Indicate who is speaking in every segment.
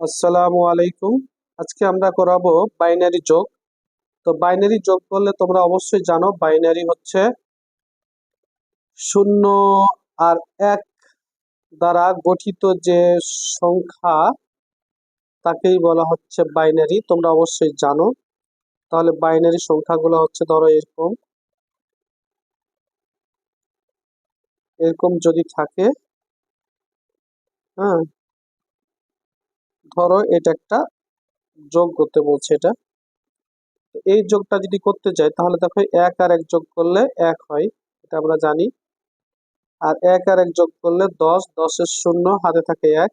Speaker 1: আসসালামু আলাইকুম। আজকে আমরা করাবো বাইনারি যোগ। তো বাইনারি যোগ করলে তোমরা অবশ্যই জানো বাইনারি হচ্ছে শূন্য আর এক দ্বারা গঠিত যে সংখ্যা, তাকেই বলা হচ্ছে বাইনারি। তোমরা অবশ্যই জানো। তাহলে বাইনারি সংখ্যাগুলো হচ্ছে ধরো এরকম। এরকম যদি থাকে হ্যাঁ ধরো এটা একটা যোগ করতে বলছে এটা। এই যোগটা যদি করতে যাই, তাহলে দেখো এক আর এক যোগ করলে এক হয়, এটা আমরা জানি। আর এক আর এক যোগ করলে দশ, দশের শূন্য হাতে থাকে এক।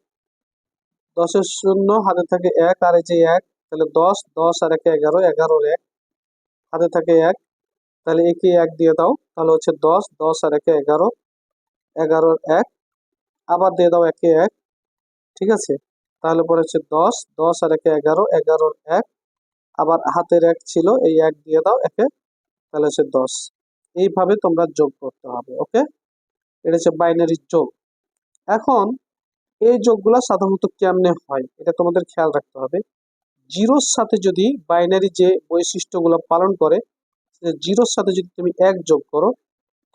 Speaker 1: দশের শূন্য হাতে থাকে এক, আর এই যে এক, তাহলে দশ দশ আর একে এগারো, এগারোর এক। হাতে থাকে এক, তাহলে একে এক দিয়ে দাও, তাহলে হচ্ছে দশ দশ আর একে এগারো, এগারোর এক। আবার দিয়ে দাও একে এক, ঠিক আছে? তাহলে পরে হচ্ছে দশ দশ আর একে এগারো, এগারোর এক। আবার হাতের এক ছিল, এই এক দিয়ে দাও, একে, তাহলে হচ্ছে দশ। এইভাবে তোমরা যোগ করতে হবে, ওকে? এটা হচ্ছে বাইনারি যোগ। এখন এই যোগগুলো সাধারণত কেমনে হয়, এটা তোমাদের খেয়াল রাখতে হবে। জিরোর সাথে যদি বাইনারি যে বৈশিষ্ট্যগুলো পালন করে জিরোর সাথে যদি তুমি এক যোগ করো,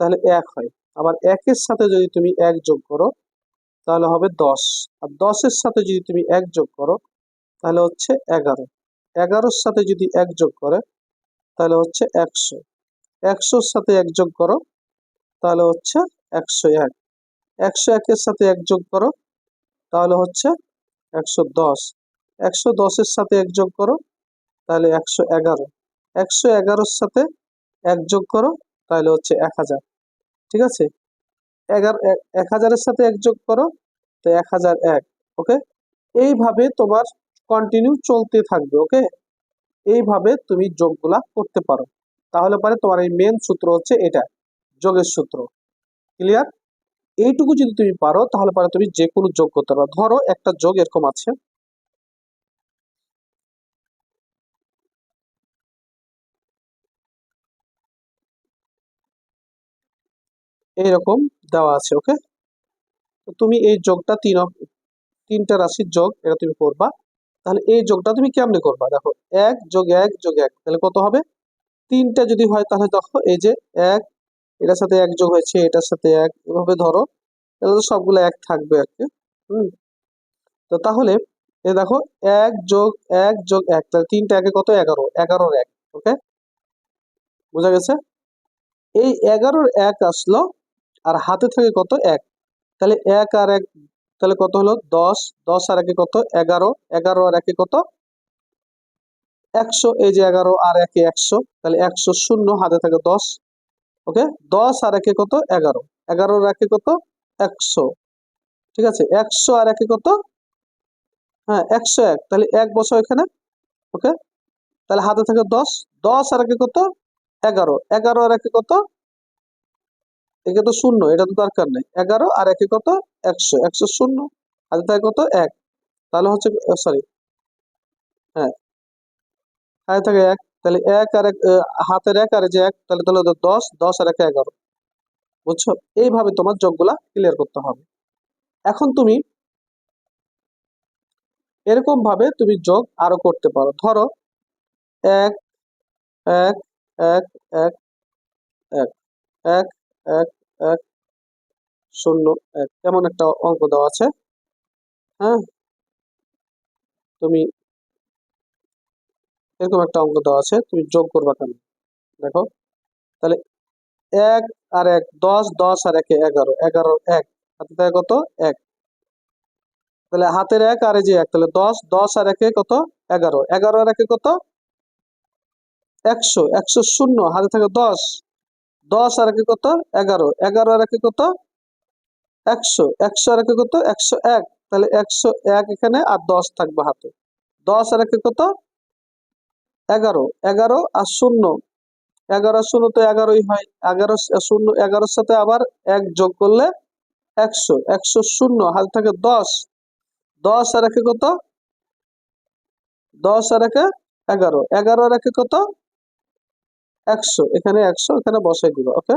Speaker 1: তাহলে এক হয়। আবার একের সাথে যদি তুমি এক যোগ করো তাহলে হবে দশ। আর দশের সাথে যদি তুমি এক যোগ করো, তাহলে হচ্ছে এগারো। এগারোর সাথে যদি এক যোগ করে, তাহলে হচ্ছে একশো। একশোর সাথে এক যোগ করো, তাহলে হচ্ছে একশো এক। একশো একের সাথে এক যোগ করো, তাহলে হচ্ছে একশো দশ। একশো দশের সাথে এক যোগ করো, তাহলে একশো এগারো। একশো এগারোর সাথে এক যোগ করো, তাহলে হচ্ছে এক হাজার। ঠিক আছে? এগারো এক হাজারের সাথে এক যোগ করো, তো এক হাজার এক, ওকে? এইভাবে তোমার কন্টিনিউ চলতে থাকবে, ওকে? এইভাবে তুমি যোগগুলা করতে পারো। তাহলে পরে তোমার এই মেন সূত্র হচ্ছে এটা, যোগের সূত্র। ক্লিয়ার এইটুকু যদি তুমি পারো, তাহলে পরে তুমি যে কোনো যোগ করতে পারো। ধরো একটা যোগ এরকম আছে। এইরকম। দেওয়া আছে ওকে তুমি এই যোগটা তিন তিনটা রাশির যোগ এটা তুমি করবা। তাহলে এই যোগটা তুমি কেমনে করবা? দেখো, এক যোগ এক যোগ এক, তাহলে কত হবে? তিনটা যদি হয় তাহলে দেখো, এই যে এক, এটার সাথে এক যোগ হয়েছে, এটার সাথে এক, এভাবে ধরো। তাহলে তো সবগুলো এক থাকবে আর কি, হুম? তো তাহলে, এ দেখো, এক যোগ এক যোগ এক, তাহলে তিনটা একে কত? এগারো, এগারোর এক ওকে বোঝা গেছে? এই এগারোর এক আসলো আর হাতে থাকে কত? এক। তাহলে এক আর এক, তাহলে কত হলো? দশ। দশ আর একে কত? এগারো। এগারো আর একে কত? একশো। এই যে এগারো আর একে একশো, তাহলে একশো শূন্য হাতে থাকে দশ। ওকে? দশ আর একে কত? এগারো। এগারো আর একে কত? একশো। ঠিক আছে? একশো আর একে কত? হ্যাঁ একশো এক। তাহলে এক বছর এখানে। ওকে? তাহলে হাতে থাকে দশ। দশ আর একে কত? এগারো। এগারো আর একে কত? একে তো শূন্য, এটা তো দরকার নেই। এগারো আর একে কত? একশো একশো শূন্য। হাতে থাকে কত? এক। তাহলে হচ্ছে সরি হ্যাঁ। হাতে থাকে এক। তাহলে এক আর এক হাতের এক আর যে এক, তাহলে তাহলে দশ দশ আর একে এগারো। বুঝছ? এইভাবে তোমার যোগগুলা ক্লিয়ার করতে হবে। এখন তুমি এরকম ভাবে তুমি যোগ আরও করতে পারো। ধরো এক এক এক এক এক এক এক এক, শূন্য, এক। এমন একটা অঙ্ক দেওয়া আছে? হ্যাঁ? তুমি এরকম একটা অঙ্ক দেওয়া আছে, তুমি যোগ করবা কেন? দেখো। তাহলে এক আর এক, দশ দশ আর একে এগারো। এগারো এক, হাতে থাকে কত? এক। তাহলে হাতের এক আর যে এক, তাহলে দশ দশ আর একে কত? এগারো। এগারো আর একে কত? একশো। একশো শূন্য, হাতে থাকে দশ। দশ আর একে কত? এগারো। এগারো আর একে কত? একশো। একশো আর একে কত? একশো এক। তাহলে একশো এক এখানে আর দশ থাকবে হাতে। দশ আর একে কত? এগারো। এগারো আর শূন্য। এগারো শূন্য তো এগারোই হয়। এগারো শূন্য, এগারোর সাথে আবার এক যোগ করলে একশো। একশো শূন্য। হাতে থাকে দশ। দশ আর একে কত? দশ আর একে এগারো। এগারো আর একে কত? একশো, এখানে একশো, এখানে বসাই দিবা ওকে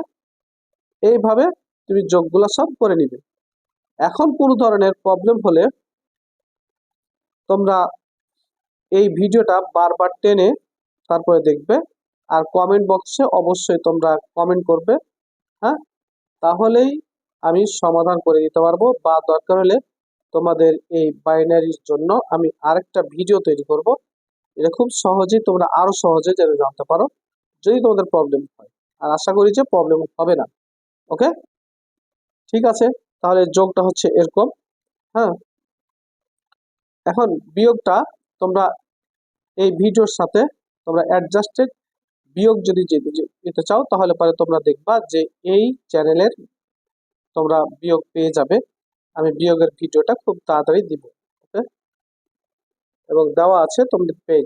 Speaker 1: এইভাবে তুমি যোগগুলা সব করে নিবে। এখন কোনো ধরনের প্রবলেম হলে তোমরা এই ভিডিওটা বারবার টেনে তারপরে দেখবে আর কমেন্ট বক্সে অবশ্যই তোমরা কমেন্ট করবে হ্যাঁ? তাহলেই আমি সমাধান করে দিতে পারব বা দরকার হলে তোমাদের এই বাইনারির জন্য আমি আরেকটা ভিডিও তৈরি করব। এটা খুব সহজেই তোমরা আরও সহজে যেন জানতে পারো। যদি তোমাদের প্রবলেম হয়। আর আশা করি যে প্রবলেম হবে না। ওকে ঠিক আছে? তাহলে যোগটা হচ্ছে এরকম। হ্যাঁ? এখন বিয়োগটা তোমরা এই ভিডিওর সাথে তোমরা অ্যাডজাস্টেড বিয়োগ যদি যেতে চাও, তাহলে পরে তোমরা দেখবা যে এই চ্যানেলের তোমরা বিয়োগ পেয়ে যাবে। আমি বিয়োগের ভিডিওটা খুব তাড়াতাড়ি দিব। ওকে এবং দেওয়া আছে তোমরা পেয়ে